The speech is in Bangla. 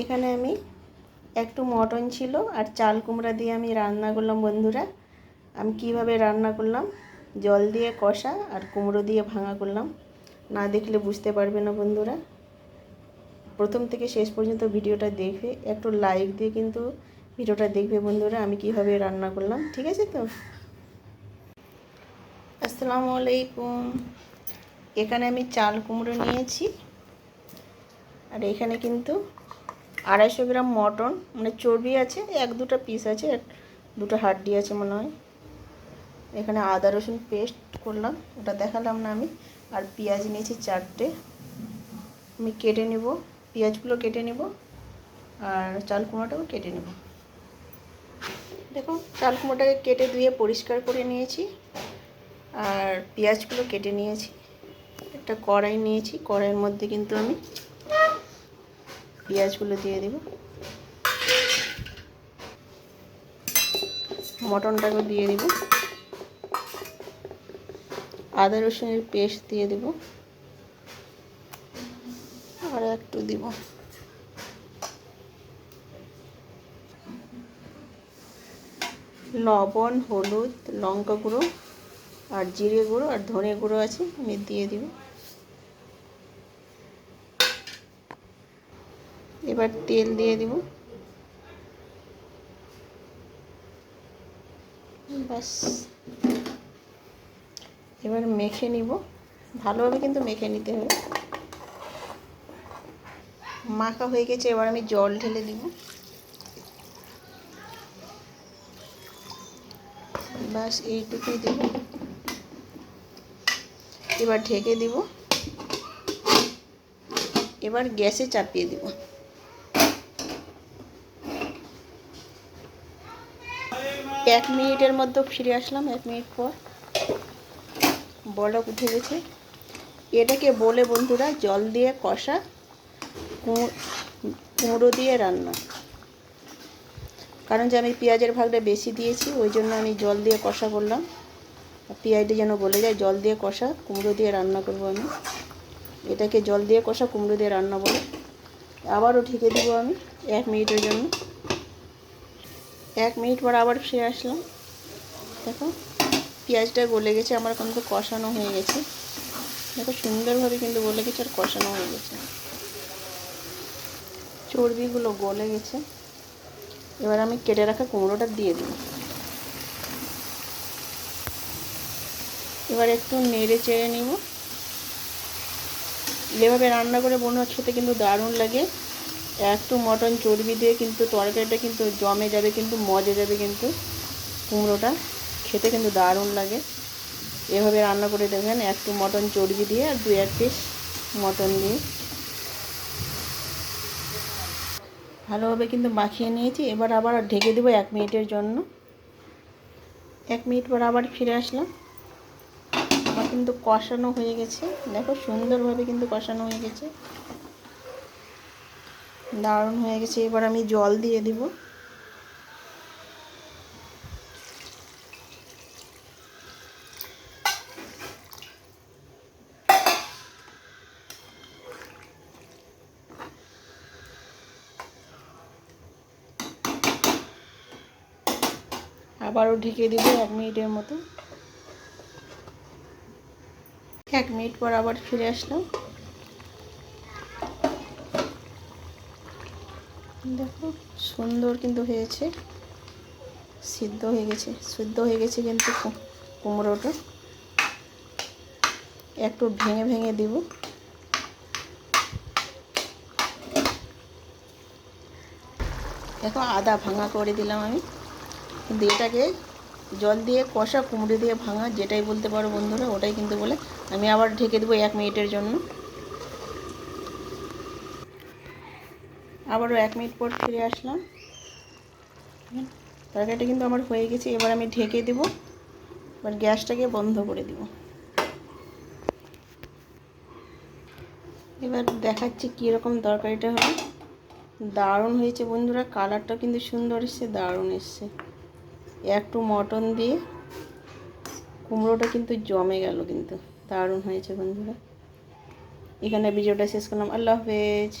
এখানে আমি একটু মটন ছিল আর চাল কুমড়া দিয়ে আমি রান্না করলাম, বন্ধুরা। আমি কীভাবে রান্না করলাম? জল দিয়ে কষা আর কুমড়ো দিয়ে ভাঙা করলাম। না দেখলে বুঝতে পারবে না, বন্ধুরা। প্রথম থেকে শেষ পর্যন্ত ভিডিওটা দেখবে। একটু লাইক দিয়ে কিন্তু ভিডিওটা দেখবে, বন্ধুরা, আমি কীভাবে রান্না করলাম, ঠিক আছে তো? আসসালামু আলাইকুম। এখানে আমি চাল কুমড়ো নিয়েছি। আর এখানে কিন্তু আড়াইশো গ্রাম মটন মানে চর্বি আছে, এক দুটো পিস আছে এক দুটো হাড্ডি আছে মনে হয়। এখানে আদা রসুন পেস্ট করলাম, ওটা দেখালাম না আমি। আর পেঁয়াজ নিয়েছি চারটে। আমি কেটে নেব, পেঁয়াজগুলো কেটে নেব, আর চাল কুমড়োটাও কেটে নেব। দেখো, চাল কুমড়োটাকে কেটে ধুয়ে পরিষ্কার করে নিয়েছি, আর পেঁয়াজগুলো কেটে নিয়েছি। একটা কড়াই নিয়েছি, কড়াইয়ের মধ্যে কিন্তু আমি পেঁয়াজগুলো দিয়ে দেব। মটনটাকে দিয়ে দেব। আদা রসুনের পেস্ট দিয়ে দেব। আর একটু দিব। লবণ, হলুদ, লঙ্কা গুঁড়ো আর জিরে গুঁড়ো আর ধনে গুঁড়ো আছে, আমি দিয়ে দিব। এবার তেল দিয়ে দিব। ব্যাস। এবার মেখে নিব। ভালোভাবে কিন্তু মেখে নিতে হবে। মাখা হয়ে গেছে, এবার আমি জল ঢেলে দিব। ব্যাস, এইটুকুই দেব। এবার ঢেকে দিব। এবার গ্যাসে চাপিয়ে দিব। এক মিনিটের মধ্যে ফিরে আসলাম, এক মিনিট পর বড় উঠে গেছে এটাকে বলে বন্ধুরা জল দিয়ে কষা কুমড়ো দিয়ে রান্না। কারণ যে আমি পেঁয়াজের ভাগটা বেশি দিয়েছি, ওই জন্য আমি জল দিয়ে কষা করলাম পেঁয়াজটা যেন বলে যায়, জল দিয়ে কষা, কুমড়ো দিয়ে রান্না করব আমি। এটাকে জল দিয়ে কষা, কুমড়ো দিয়ে রান্না বলে। আবারও ঢেকে দেবো আমি এক মিনিটের জন্য। এক মিনিট পর আবার ফিরে আসলাম। দেখো, পেঁয়াজটা গলে গেছে, আমার কিন্তু কষানো হয়ে গেছে। দেখো, সুন্দরভাবে কিন্তু গলে গেছে আর কষানো হয়ে গেছে। চর্বিগুলো গলে গেছে। এবার আমি কেটে রাখা কুমড়োটা দিয়ে দিই। এবার একটু নেড়ে চেড়ে নিব। এভাবে রান্না করে বোনার সাথে কিন্তু দারুণ লাগে। একটু মটন চর্বি দিয়ে কিন্তু তরকারিটা কিন্তু জমে যাবে কিন্তু মজে যাবে কিন্তু কুমড়োটা। খেতে কিন্তু দারুণ লাগে। এভাবে রান্না করে দেখবেন একটু মটন চর্বি দিয়ে আর দু এক পিস মটন দিয়ে। ভালোভাবে কিন্তু মাখিয়ে নিয়েছি। এবার আবার ঢেকে দেবো এক মিনিটের জন্য। এক মিনিট পর আবার ফিরে আসলাম। আমার কিন্তু কষানো হয়ে গেছে। দেখো সুন্দরভাবে কিন্তু কষানো হয়ে গেছে। দারুণ হয়ে গেছে। এবার আমি জল দিয়ে দিব। আবারও ঢেকে দিব এক মিনিটের মতো। এক মিনিট পর আবার ফিরে আসলাম। দেখো, সুন্দর কিন্তু হয়েছে। সিদ্ধ হয়ে গেছে, সিদ্ধ হয়ে গেছে কিন্তু কুমড়োটা। একটু ভেঙে ভেঙে দিব। দেখো, আদা ভাঙা করে দিলাম আমি। কিন্তু এটাকে জল দিয়ে কষা কুমড়ো দিয়ে ভাঙা, যেটাই বলতে পারো বন্ধুরা, ওটাই কিন্তু বলে। আমি আবার ঢেকে দেবো এক মিনিটের জন্য। আবারও এক মিনিট পর ফিরে আসলাম। তরকারিটা কিন্তু আমার হয়ে গেছে, এবার আমি ঢেকে দেবো। এবার গ্যাসটাকে বন্ধ করে দেব। এবার দেখাচ্ছি কীরকম তরকারিটা হবে। দারুণ হয়েছে বন্ধুরা কালারটা কিন্তু সুন্দর এসছে, দারুণ এসছে। একটু মটন দিয়ে কুমড়োটা কিন্তু জমে গেল কিন্তু, দারুণ হয়েছে বন্ধুরা। এখানে ভিডিওটা শেষ করলাম, আল্লাহ হাফেজ।